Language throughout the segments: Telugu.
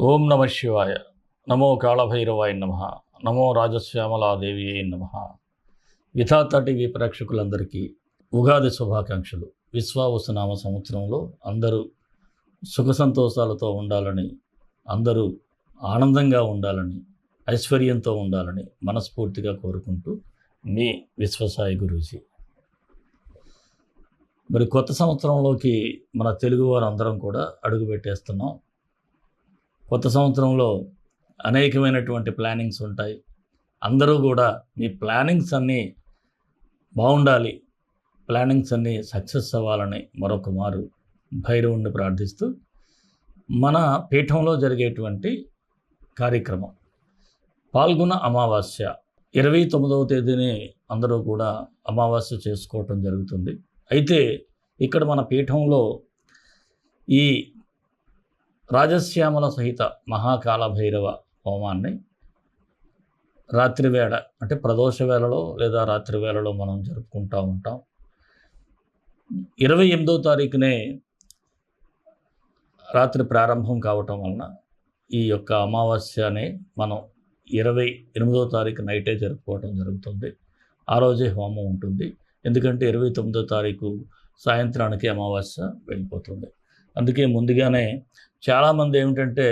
ఓం నమ శివాయ. నమో కాళభైరవాయ నమ. నమో రాజశ్యామలాదేవి నమ. విధాత టీవీ ప్రేక్షకులందరికీ ఉగాది శుభాకాంక్షలు. విశ్వావసునామ సంవత్సరంలో అందరూ సుఖ సంతోషాలతో ఉండాలని అందరూ ఆనందంగా ఉండాలని ఐశ్వర్యంతో ఉండాలని మనస్ఫూర్తిగా కోరుకుంటూ మీ విశ్వసాయి గురూజీ. మరి కొత్త సంవత్సరంలోకి మన తెలుగు వారందరం కూడా అడుగు పెట్టేస్తున్నాం కొత్త సంవత్సరంలో అనేకమైనటువంటి ప్లానింగ్స్ ఉంటాయి. అందరూ కూడా మీ ప్లానింగ్స్ అన్నీ బాగుండాలి. ప్లానింగ్స్ అన్నీ సక్సెస్ అవ్వాలని మరొక మారు భైరవుణ్ణి ప్రార్థిస్తూ మన పీఠంలో జరిగేటువంటి కార్యక్రమం. పాల్గొన అమావాస్య ఇరవై తొమ్మిదవ తేదీని అందరూ కూడా అమావాస్య చేసుకోవటం జరుగుతుంది. అయితే ఇక్కడ మన పీఠంలో ఈ రాజశ్యామల సహిత మహాకాలభైరవ హోమాన్ని రాత్రివేళ అంటే ప్రదోష వేళలో లేదా రాత్రి వేళలో మనం జరుపుకుంటూ ఉంటాం. ఇరవై ఎనిమిదో తారీఖునే రాత్రి ప్రారంభం కావటం వలన ఈ యొక్క అమావాస్యని మనం ఇరవై ఎనిమిదో తారీఖు నైటే జరుపుకోవటం జరుగుతుంది. ఆ రోజే హోమం ఉంటుంది. ఎందుకంటే ఇరవై తొమ్మిదో తారీఖు సాయంత్రానికి అమావాస్య వెళ్ళిపోతుంది. అందుకే ముందుగానే చాలామంది ఏమిటంటే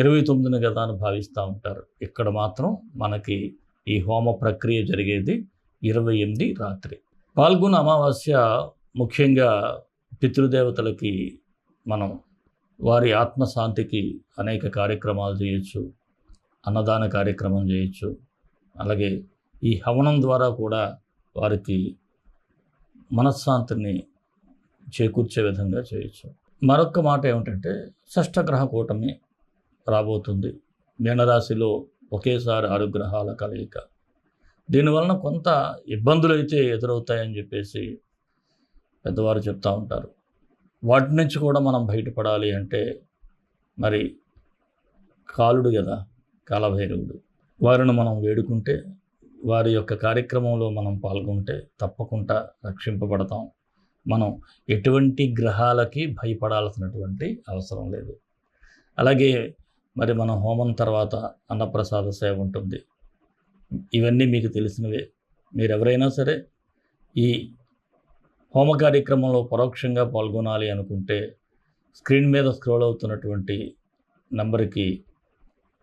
ఇరవై తొమ్మిదిని కదా అని భావిస్తూ ఉంటారు. ఇక్కడ మాత్రం మనకి ఈ హోమ ప్రక్రియ జరిగేది ఇరవై ఎనిమిది రాత్రి. పాల్గొన్న అమావాస్య ముఖ్యంగా పితృదేవతలకి మనం వారి ఆత్మశాంతికి అనేక కార్యక్రమాలు చేయొచ్చు అన్నదాన కార్యక్రమం చేయొచ్చు. అలాగే ఈ హవనం ద్వారా కూడా వారికి మనశ్శాంతిని చేకూర్చే విధంగా చేయొచ్చు. మరొక మాట ఏమిటంటే షష్టగ్రహ కూటమి రాబోతుంది. మీనరాశిలో ఒకేసారి ఆరు గ్రహాల కలయిక. దీనివలన కొంత ఇబ్బందులు అయితే ఎదురవుతాయని చెప్పేసి పెద్దవారు చెప్తూ ఉంటారు. వాటి నుంచి కూడా మనం బయటపడాలి అంటే మరి కాలుడు కదా కాలభైరవుడు. వారిని మనం వేడుకుంటే వారి యొక్క కార్యక్రమంలో మనం పాల్గొంటే తప్పకుండా రక్షింపబడతాం. మనం ఎటువంటి గ్రహాలకి భయపడాల్సినటువంటి అవసరం లేదు. అలాగే మరి మన హోమం తర్వాత అన్నప్రసాద సేవ ఉంటుంది. ఇవన్నీ మీకు తెలిసినవే. మీరు ఎవరైనా సరే ఈ హోమ కార్యక్రమంలో పరోక్షంగా పాల్గొనాలి అనుకుంటే స్క్రీన్ మీద స్క్రోల్ అవుతున్నటువంటి నంబర్కి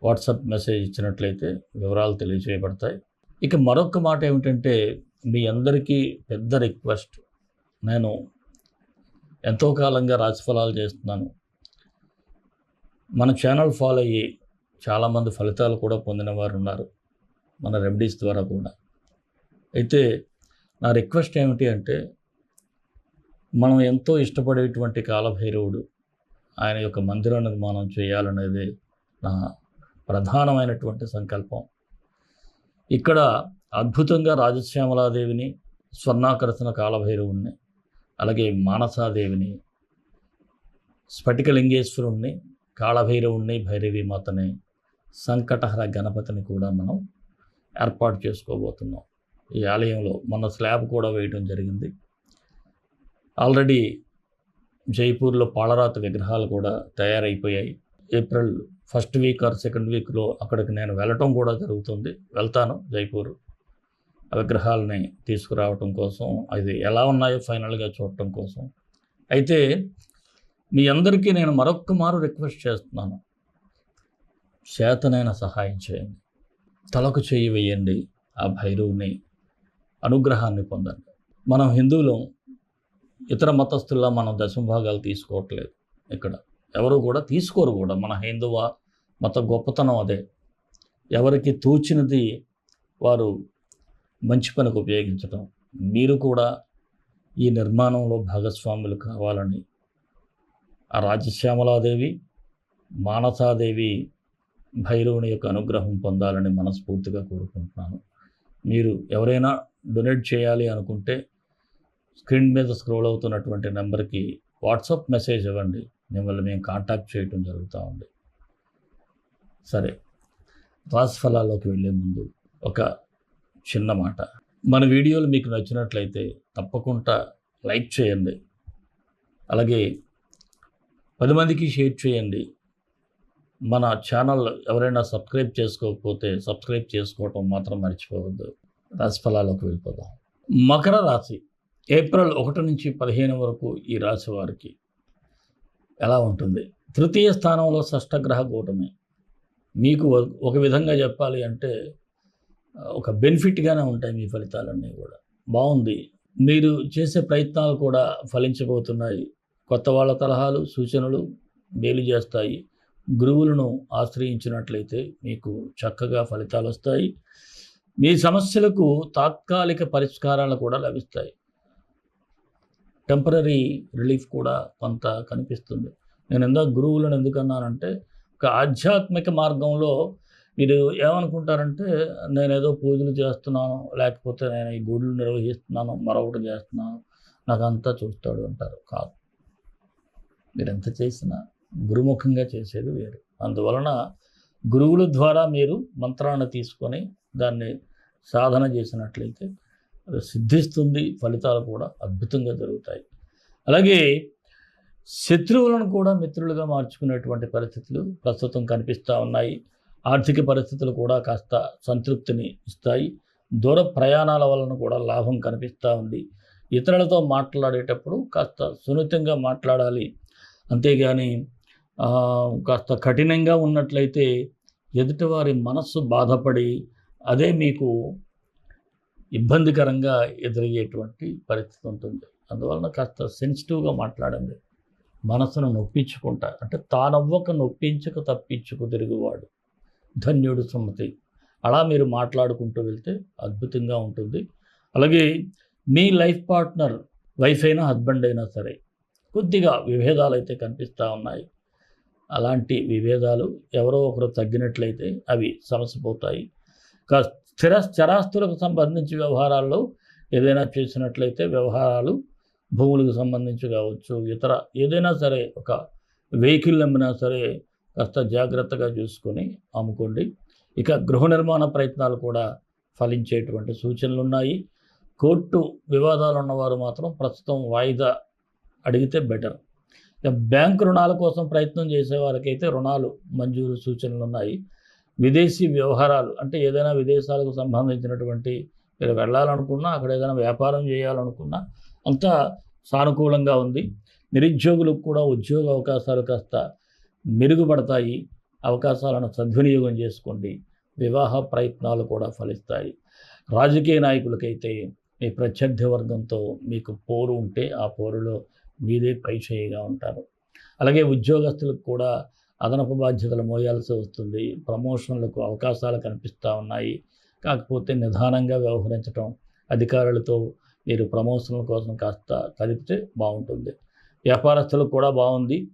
వాట్సాప్ మెసేజ్ ఇచ్చినట్లయితే వివరాలు తెలియజేయబడతాయి. ఇక మరొక మాట ఏమిటంటే మీ అందరికీ పెద్ద రిక్వెస్ట్. నేను ఎంతో కాలంగా రాశిఫలాలు చేస్తున్నాను. మన ఛానల్ ఫాలో అయ్యి చాలామంది ఫలితాలు కూడా పొందిన వారు ఉన్నారు మన రెమెడీస్ ద్వారా కూడా. అయితే నా రిక్వెస్ట్ ఏమిటి అంటే మనం ఎంతో ఇష్టపడేటువంటి కాలభైరవుడు ఆయన యొక్క మందిర నిర్మాణం చేయాలనేది నా ప్రధానమైనటువంటి సంకల్పం. ఇక్కడ అద్భుతంగా రాజశ్యామలాదేవిని స్వర్ణాకర్షణ కాలభైరవుణ్ణి అలాగే మానసాదేవిని స్ఫటికలింగేశ్వరుణ్ణి కాళభైరవుణ్ణి భైరవి మాతని సంకటహర గణపతిని కూడా మనం ఏర్పాటు చేసుకోబోతున్నాం. ఈ ఆలయంలో మన స్లాబ్ కూడా వేయడం జరిగింది. ఆల్రెడీ జైపూర్లో పాలరాతి విగ్రహాలు కూడా తయారైపోయాయి. April first week or second వీక్లో అక్కడికి నేను వెళ్ళటం కూడా జరుగుతుంది. వెళ్తాను జైపూర్. విగ్రహాలని తీసుకురావటం కోసం అది ఎలా ఉన్నాయో ఫైనల్గా చూడటం కోసం. అయితే మీ అందరికీ నేను మరొక్క మారు రిక్వెస్ట్ చేస్తున్నాను. చేతనైన సహాయం చేయండి. తలకు చేయి వేయండి. ఆ భైరవుని అనుగ్రహాన్ని పొందండి. మనం హిందువులం ఇతర మతస్థుల్లా మనం దశంభాగాలు తీసుకోవట్లేదు ఇక్కడ. ఎవరు కూడా తీసుకోరు కూడా. మన హిందువ మత గొప్పతనం అదే. ఎవరికి తూచినది వారు మంచి పనికి ఉపయోగించడం మీరు కూడా ఈ నిర్మాణంలో భాగస్వాములు కావాలని ఆ రాజశ్యామలాదేవి మానసాదేవి భైరవుని యొక్క అనుగ్రహం పొందాలని మనస్ఫూర్తిగా కోరుకుంటున్నాను. మీరు ఎవరైనా డొనేట్ చేయాలి అనుకుంటే స్క్రీన్ మీద స్క్రోల్ అవుతున్నటువంటి నెంబర్కి వాట్సాప్ మెసేజ్ ఇవ్వండి. మిమ్మల్ని మేము కాంటాక్ట్ చేయటం జరుగుతూ ఉంది. సరే రాశి ఫలాల్లోకి వెళ్ళే ముందు ఒక చిన్న మాట. మన వీడియోలు మీకు నచ్చినట్లయితే తప్పకుండా లైక్ చేయండి. అలాగే పది మందికి షేర్ చేయండి. మన ఛానల్ ఎవరైనా సబ్స్క్రైబ్ చేసుకోకపోతే సబ్స్క్రైబ్ చేసుకోవటం మాత్రం మర్చిపోవద్దు. రాశిఫలాలకు వెళ్ళిపోదాం. మకర రాశి ఏప్రిల్ ఒకటి నుంచి పదిహేను వరకు ఈ రాశి వారికి ఎలా ఉంటుంది? తృతీయ స్థానంలో షష్టగ్రహ కూటమి. మీకు ఒక- విధంగా చెప్పాలి అంటే ఒక బెనిఫిట్గానే ఉంటాయి మీ ఫలితాలన్నీ కూడా. బాగుంది. మీరు చేసే ప్రయత్నాలు కూడా ఫలించబోతున్నాయి. కొత్త వాళ్ళ సలహాలు సూచనలు మేలు చేస్తాయి. గురువులను ఆశ్రయించినట్లయితే మీకు చక్కగా ఫలితాలు వస్తాయి. మీ సమస్యలకు తాత్కాలిక పరిష్కారాలు కూడా లభిస్తాయి. టెంపరీ రిలీఫ్ కూడా కొంత కనిపిస్తుంది. నేను ఎందుకు గురువులను ఎందుకన్నానంటే ఒక ఆధ్యాత్మిక మార్గంలో మీరు ఏమనుకుంటారంటే నేను ఏదో పూజలు చేస్తున్నాను లేకపోతే నేను ఈ గుడులు నిర్వహిస్తున్నాను మరొకటి చేస్తున్నాను నాకు అంతా చూస్తాడు అంటారు. కాదు. మీరు ఎంత చేసినా గురుముఖంగా చేసేది వేరు. అందువలన గురువుల ద్వారా మీరు మంత్రాన్ని తీసుకొని దాన్ని సాధన చేసినట్లయితే అది సిద్ధిస్తుంది ఫలితాలు కూడా అద్భుతంగా జరుగుతాయి. అలాగే శత్రువులను కూడా మిత్రులుగా మార్చుకునేటువంటి పరిస్థితులు ప్రస్తుతం కనిపిస్తూ ఉన్నాయి. ఆర్థిక పరిస్థితులు కూడా కాస్త సంతృప్తిని ఇస్తాయి. దూర ప్రయాణాల వలన కూడా లాభం కనిపిస్తూ ఉంది. ఇతరులతో మాట్లాడేటప్పుడు కాస్త సున్నితంగా మాట్లాడాలి. అంతేగాని కాస్త కఠినంగా ఉన్నట్లయితే ఎదుటివారి మనస్సు బాధపడి అదే మీకు ఇబ్బందికరంగా ఎదురయ్యేటువంటి పరిస్థితి ఉంటుంది. అందువలన కాస్త సెన్సిటివ్గా మాట్లాడండి. మనసును నొప్పించుకుంటా అంటే తానవ్వక నొప్పించక తప్పించుకు తిరుగువాడు. ధన్యుడు సుమతి. అలా మీరు మాట్లాడుకుంటూ వెళ్తే అద్భుతంగా ఉంటుంది. అలాగే మీ లైఫ్ పార్ట్నర్ వైఫ్ అయినా హస్బెండ్ అయినా సరే కొద్దిగా విభేదాలు అయితే కనిపిస్తూ ఉన్నాయి. అలాంటి విభేదాలు ఎవరో ఒకరు తగ్గినట్లయితే అవి సమసిపోతాయి. కా స్థిర స్థిరాస్తులకు సంబంధించి వ్యవహారాల్లో ఏదైనా చేసినట్లయితే వ్యవహారాలు భూములకు సంబంధించి కావచ్చు ఇతర ఏదైనా సరే ఒక వెహికల్ నమ్మినా సరే కాస్త జాగ్రత్తగా చూసుకొని అమ్ముకోండి ఇక గృహ నిర్మాణ ప్రయత్నాలు కూడా ఫలించేటువంటి సూచనలు ఉన్నాయి. కోర్టు వివాదాలు ఉన్నవారు మాత్రం ప్రస్తుతం వాయిదా అడిగితే బెటర్. ఇక బ్యాంకు రుణాల కోసం ప్రయత్నం చేసే వారికైతే రుణాలు మంజూరు సూచనలు ఉన్నాయి. విదేశీ వ్యవహారాలు అంటే ఏదైనా విదేశాలకు సంబంధించినటువంటి మీరు వెళ్ళాలనుకున్నా అక్కడ ఏదైనా వ్యాపారం చేయాలనుకున్నా అంతా సానుకూలంగా ఉంది. నిరుద్యోగులకు కూడా ఉద్యోగ అవకాశాలు కాస్త మెరుగుపడతాయి. అవకాశాలను సద్వినియోగం చేసుకోండి. వివాహ ప్రయత్నాలు కూడా ఫలిస్తాయి. రాజకీయ నాయకులకైతే మీ ప్రత్యర్థి వర్గంతో మీకు పోరు ఉంటే ఆ పోరులో మీదే పైచేయిగా ఉంటారు. అలాగే ఉద్యోగస్తులకు కూడా అదనపు బాధ్యతలు మోయాల్సి వస్తుంది. ప్రమోషన్లకు అవకాశాలు కనిపిస్తూ ఉన్నాయి. కాకపోతే నిదానంగా వ్యవహరించడం అధికారులతో మీరు ప్రమోషన్ల కోసం కాస్త కలిపితే బాగుంటుంది. వ్యాపారస్తులకు కూడా బాగుంది.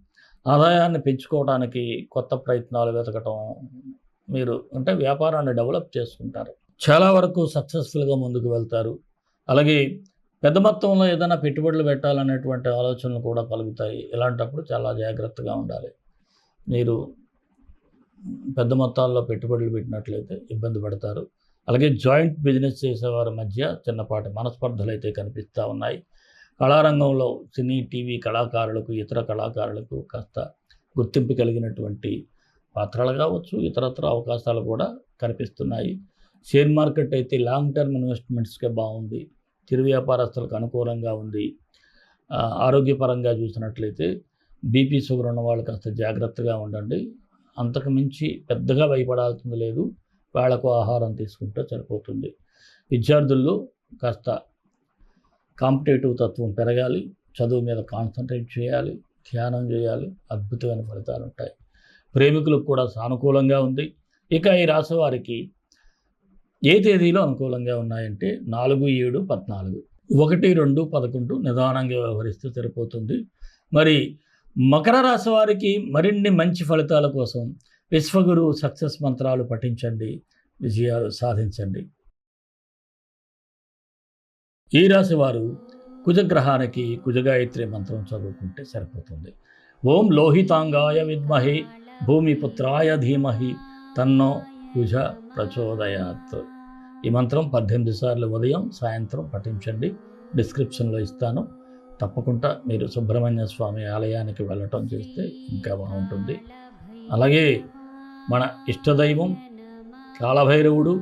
ఆదాయాన్ని పెంచుకోవడానికి కొత్త ప్రయత్నాలు వెతకటం మీరు అంటే వ్యాపారాన్ని డెవలప్ చేసుకుంటారు. చాలా వరకు సక్సెస్ఫుల్గా ముందుకు వెళ్తారు. అలాగే పెద్ద మొత్తంలో ఏదైనా పెట్టుబడులు పెట్టాలనేటువంటి ఆలోచనలు కూడా కలుగుతాయి ఇలాంటప్పుడు చాలా జాగ్రత్తగా ఉండాలి. మీరు పెద్ద మొత్తాల్లో పెట్టుబడులు పెట్టినట్లయితే ఇబ్బంది పడతారు. అలాగే జాయింట్ బిజినెస్ చేసేవారి మధ్య చిన్నపాటి మనస్పర్ధలు అయితే కనిపిస్తూ ఉన్నాయి. కళారంగంలో సినీ టీవీ కళాకారులకు ఇతర కళాకారులకు కాస్త గుర్తింపు కలిగినటువంటి పాత్రలు కావచ్చు ఇతరత్ర అవకాశాలు కూడా కనిపిస్తున్నాయి. షేర్ మార్కెట్ అయితే లాంగ్ టర్మ్ ఇన్వెస్ట్మెంట్స్కే బాగుంది. చిరు వ్యాపారస్తులకు అనుకూలంగా ఉంది. ఆరోగ్యపరంగా చూసినట్లయితే బీపీ షుగర్ ఉన్న వాళ్ళు కాస్త జాగ్రత్తగా ఉండండి. అంతకు మించి పెద్దగా భయపడాల్సింది లేదు. వాళ్ళకు ఆహారం తీసుకుంటే సరిపోతుంది. విద్యార్థుల్లో కాస్త కాంపిటేటివ్ తత్వం పెరగాలి చదువు మీద కాన్సన్ట్రేట్ చేయాలి ధ్యానం చేయాలి అద్భుతమైన ఫలితాలు ఉంటాయి. ప్రేమికులకు కూడా సానుకూలంగా ఉంది. ఇక ఈ రాశివారికి ఏ తేదీలో అనుకూలంగా ఉన్నాయంటే నాలుగు ఏడు పద్నాలుగు. ఒకటి రెండు పదకొండు నిదానంగా వ్యవహరిస్తూ సరిపోతుంది. మరి మకర రాశి వారికి మరిన్ని మంచి ఫలితాల కోసం విశ్వగురు సక్సెస్ మంత్రాలు పఠించండి విజయాలు సాధించండి. ఈ రాశి వారు కుజగ్రహానికి కుజగాయత్రి మంత్రం చదువుకుంటే సరిపోతుంది. ఓం లోహితాంగాయ విద్మహి భూమిపుత్రాయ ధీమహి తన్నో కుజ ప్రచోదయాత్. ఈ మంత్రం పద్దెనిమిది సార్లు ఉదయం సాయంత్రం పఠించండి. డిస్క్రిప్షన్లో ఇస్తాను. తప్పకుండా మీరు సుబ్రహ్మణ్య స్వామి ఆలయానికి వెళ్ళటం చేస్తే ఇంకా బాగుంటుంది. అలాగే మన ఇష్టదైవం కాళభైరవుడు